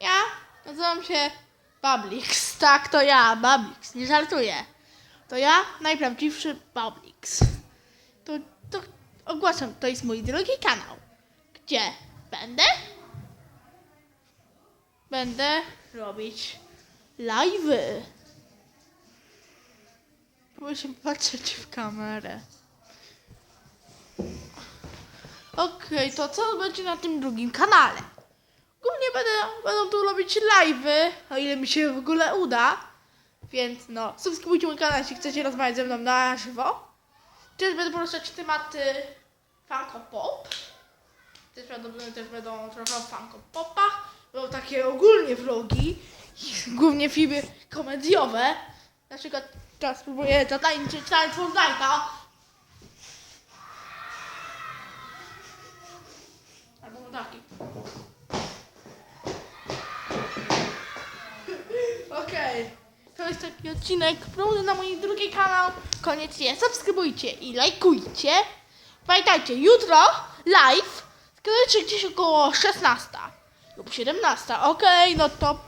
Ja nazywam się Bablix. Tak, to ja, Bablix. Nie żartuję. To ja, najprawdziwszy Bablix. To, to ogłaszam, to jest mój drugi kanał, gdzie będę będę robić live'y. Się patrzeć w kamerę. Okej, to co będzie na tym drugim kanale? Głównie będę, będą tu robić live'y, o ile mi się w ogóle uda. Więc no, subskrybujcie mój kanał, jeśli chcecie rozmawiać ze mną na żywo. Też będę poruszać tematy Funko Pop. Też będą, też będą trochę o Funko Popach. Będą takie ogólnie vlogi, głównie filmy komediowe. Na przykład teraz spróbuję zatańczyć tańc Fortnite'a. Albo taki. Okej. To jest taki odcinek próbny na mój drugi kanał. Koniecznie subskrybujcie i lajkujcie. Pamiętajcie, jutro live skończy gdzieś około 16 lub 17. Okej, no to!